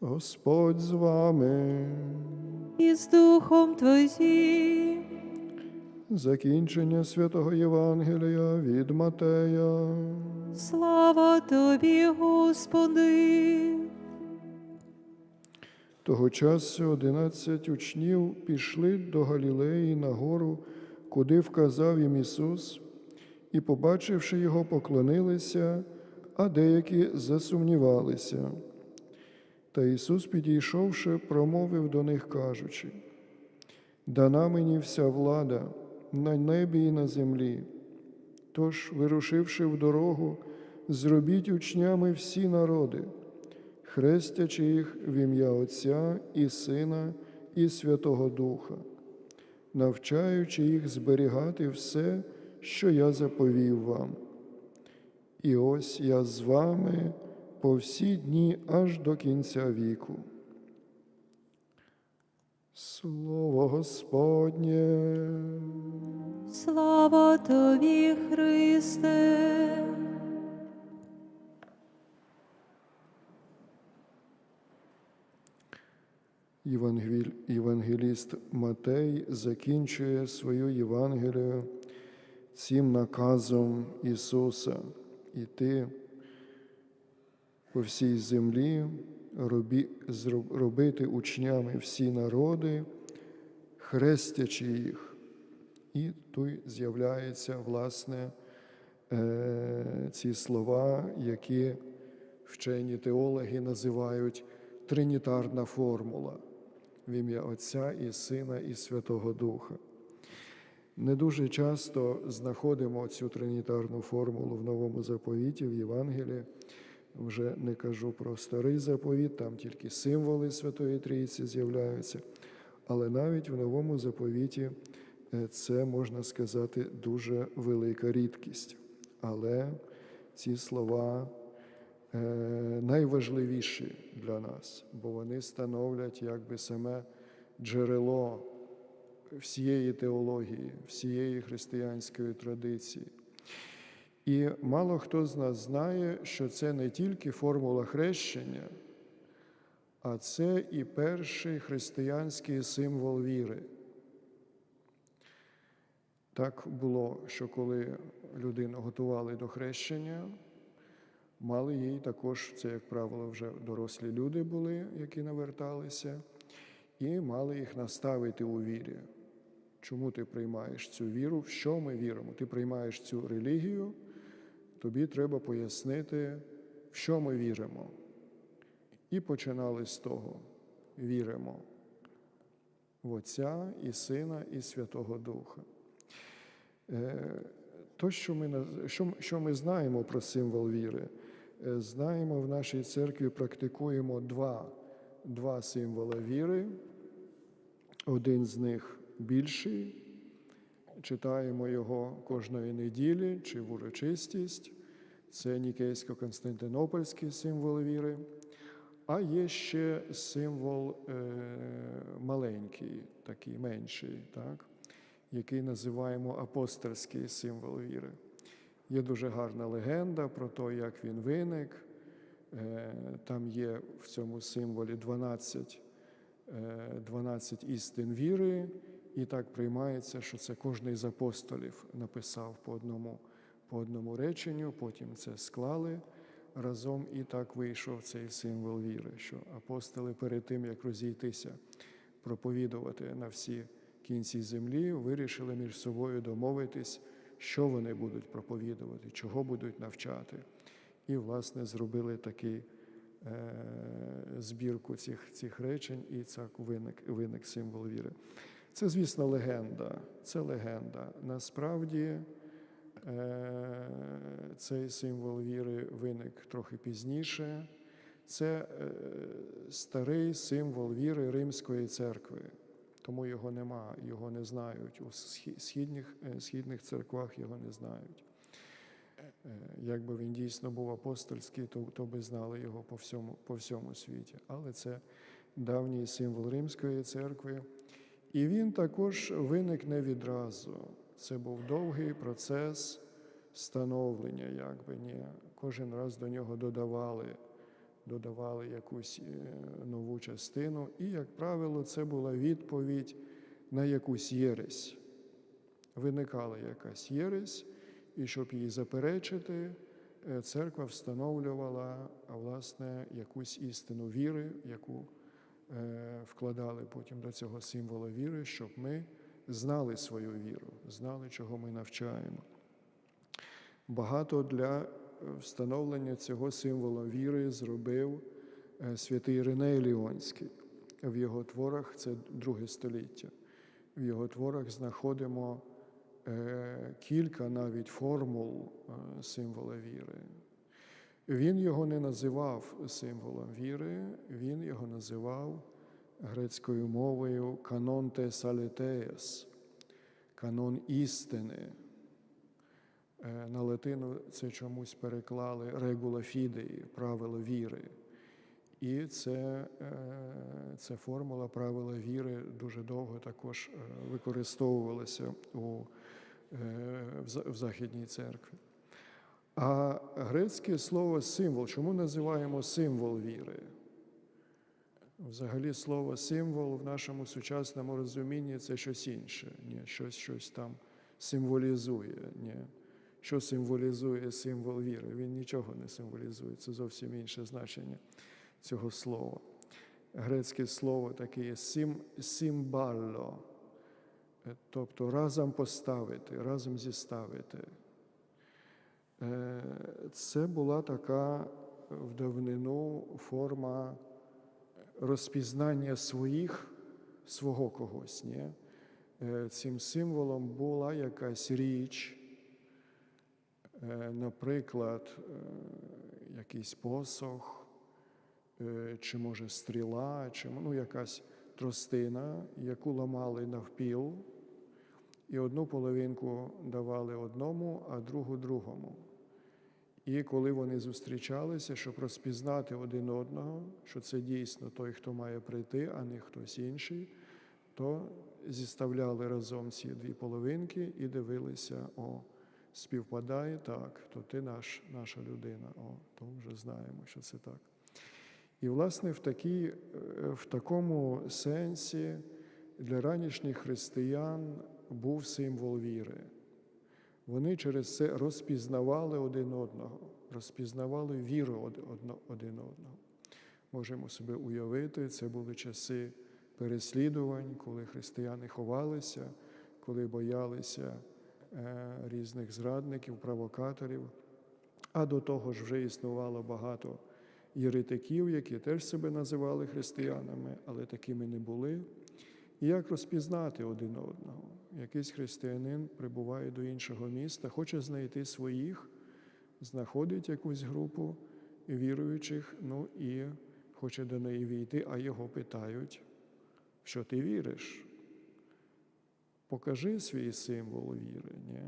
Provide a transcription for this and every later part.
Господь з вами. і з Духом Твоїм. Закінчення святого Євангелія від Матея. Слава Тобі, Господи. Того часу одинадцять учнів пішли до Галілеї на гору, куди вказав їм Ісус, і, побачивши його, поклонилися, а деякі засумнівалися. Та Ісус, підійшовши, промовив до них, кажучи: Дана мені вся влада на небі і на землі. Тож, вирушивши в дорогу, зробіть учнями всі народи, хрестячи їх в ім'я Отця і Сина і Святого Духа, навчаючи їх зберігати все, що я заповів вам. І ось я з вами по всі дні аж до кінця віку. Слово Господнє. Слава Тобі, Христе. Євангель... Євангеліст Матей закінчує свою Євангелію цим наказом Ісуса іти по всій землі, робі... робити учнями всі народи, хрестячи їх. І тут з'являються, власне, е, ці слова, які вчені теологи називають тринітарна формула в ім'я Отця і Сина і Святого Духа. Не дуже часто знаходимо цю тринітарну формулу в новому заповіті, в Євангелії. Вже не кажу про старий заповіт, там тільки символи Святої Трійці з'являються. Але навіть в новому заповіті е, це можна сказати дуже велика рідкість. Але ці слова е, найважливіші для нас, бо вони становлять якби саме джерело всієї теології, всієї християнської традиції. І мало хто з нас знає, що це не тільки формула хрещення, а це і перший християнський символ віри. Так було, що коли людину готували до хрещення, мали їй також, це, як правило, вже дорослі люди були, які наверталися, і мали їх наставити у вірі. Чому ти приймаєш цю віру? В що ми віримо? Ти приймаєш цю релігію, тобі треба пояснити, в що ми віримо. І починали з того: віримо в Отця і Сина, і Святого Духа. Е, То, що ми, що, що ми знаємо про символ віри, Е, знаємо в нашій церкві, практикуємо два, два символи віри. Один з них більший, читаємо його кожної неділі чи в урочистість. Це Нікейсько-Константинопольський символ віри. А є ще символ е, маленький, такий менший, так? який називаємо апостольський символ віри. Є дуже гарна легенда про те, як він виник. Е, Там є в цьому символі 12, е, 12 істин віри, і так приймається, що це кожний з апостолів написав по одному, по одному реченню, потім це склали разом, і так вийшов цей символ віри, що апостоли перед тим, як розійтися, проповідувати на всі кінці землі, вирішили між собою домовитись, що вони будуть проповідувати, чого будуть навчати. І, власне, зробили такий е, збірку цих, цих речень, і так виник, виник символ віри. Це, звісно, легенда. Це легенда. Насправді цей символ віри виник трохи пізніше. Це е, старий символ віри Римської церкви, тому його нема, його не знають. У східних, е, східних церквах його не знають. Е, Якби він дійсно був апостольський, то, то би знали його по всьому, по всьому світі. Але це давній символ Римської церкви. І він також виник не відразу. Це був довгий процес становлення, якби ні. Кожен раз до нього додавали додавали якусь е, нову частину. І, як правило, це була відповідь на якусь єресь. Виникала якась єресь, і щоб її заперечити, е, церква встановлювала власне якусь істину віри, яку е, вкладали потім до цього символа віри, щоб ми знали свою віру, знали, чого ми навчаємо. Багато для е, встановлення цього символа віри зробив е, святий Іриней Ліонський. В його творах це друге століття. В його творах знаходимо е, кілька навіть формул символа віри. Він його не називав символом віри, він його називав грецькою мовою канон тесалетеес, канон істини. Е, На латину це чомусь переклали регула фідеї, правило віри. І це, е, ця формула правила віри дуже довго також е, використовувалася у, в Західній церкві. А грецьке слово символ, чому називаємо символ віри? Взагалі слово символ в нашому сучасному розумінні це щось інше, ні, щось, щось там символізує. Ні. Що символізує символ віри? Він нічого не символізує, це зовсім інше значення цього слова. Грецьке слово таке є сим, симбалло, тобто разом поставити, разом зіставити. Е, Це була така в давнину форма розпізнання своїх, свого когось. Ні? Е, Цим символом була якась річ, е, наприклад, е, якийсь посох, чи може стріла, чи ну, якась тростина, яку ламали навпіл, і одну половинку давали одному, а другу другому. І коли вони зустрічалися, щоб розпізнати один одного, що це дійсно той, хто має прийти, а не хтось інший, то зіставляли разом ці дві половинки і дивилися, о, співпадає так, то ти наш, наша людина, о, то вже знаємо, що це так. І, власне, в, такій, е, в такому сенсі для ранішніх християн був символ віри. Вони через це розпізнавали один одного, розпізнавали віру один одного. Можемо собі уявити, це були часи переслідувань, коли християни ховалися, коли боялися е, різних зрадників, провокаторів. А до того ж вже існувало багато єретиків, які теж себе називали християнами, але такими не були. І як розпізнати один одного? Якийсь християнин прибуває до іншого міста, хоче знайти своїх, знаходить якусь групу віруючих, ну і хоче до неї війти, а його питають, що ти віриш? Покажи свій символ віри. Ні?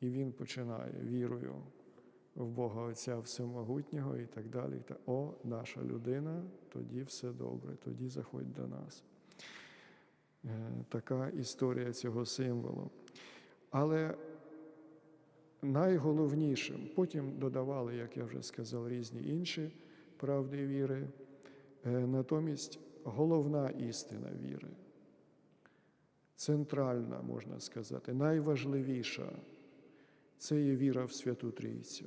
І він починає вірою в Бога Отця Всемогутнього і так далі. О, наша людина, тоді все добре, тоді заходь до нас. Е, Така історія цього символу. Але найголовнішим, потім додавали, як я вже сказав, різні інші правди віри. Е, Натомість головна істина віри, центральна, можна сказати, найважливіша це є віра в Святу Трійцю.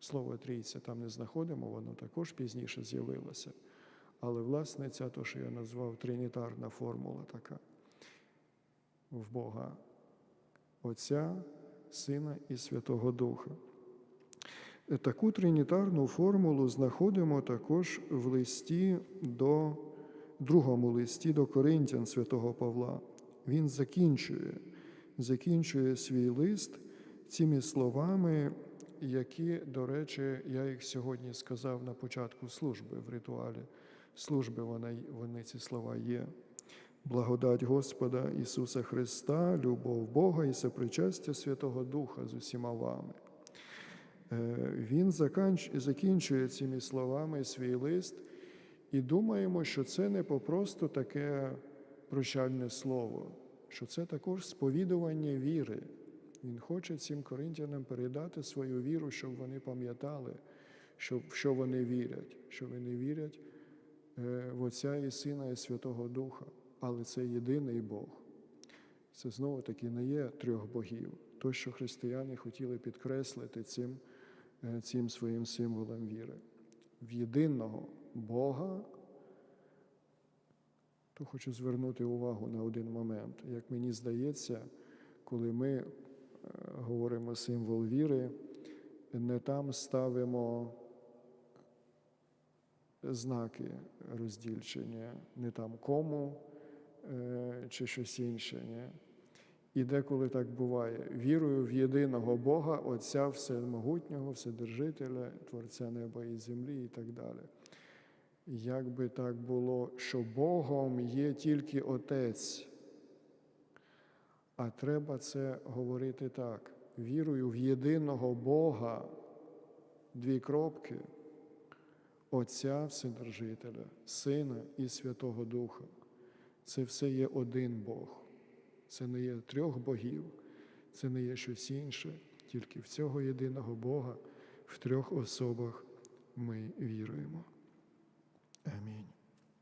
Слово Трійця там не знаходимо, воно також пізніше з'явилося. Але, власне, ця то, що я назвав тринітарна формула така в Бога Отця, Сина і Святого Духа. Таку тринітарну формулу знаходимо також в листі до другому листі до Коринтян святого Павла. Він закінчує, закінчує свій лист цими словами, які, до речі, я їх сьогодні сказав на початку служби в ритуалі служби. Вони, вони ці слова є. Благодать Господа Ісуса Христа, любов Бога і сопричастя Святого Духа з усіма вами. Е, Він закінчує цими словами свій лист, і думаємо, що це не попросту таке прощальне слово, що це також сповідування віри. Він хоче цим коринтянам передати свою віру, щоб вони пам'ятали, що, вони вірять, що вони вірять в Отця і Сина і Святого Духа, але це єдиний Бог. Це знову таки не є трьох богів. То, що християни хотіли підкреслити цим, е, цим своїм символом віри. В єдиного Бога, то хочу звернути увагу на один момент. Як мені здається, коли ми е, говоримо символ віри, не там ставимо знаки роздільчення, не там кому е, чи щось інше. Ні? І деколи так буває. Вірую в єдиного Бога, Отця Всемогутнього, Вседержителя, Творця неба і землі і так далі. Як би так було, що Богом є тільки Отець, а треба це говорити так. Вірую в єдиного Бога, дві кропки, Отця Вседержителя, Сина і Святого Духа. Це все є один Бог. Це не є трьох богів, це не є щось інше, тільки в цього єдиного Бога в трьох особах ми віруємо. Амінь.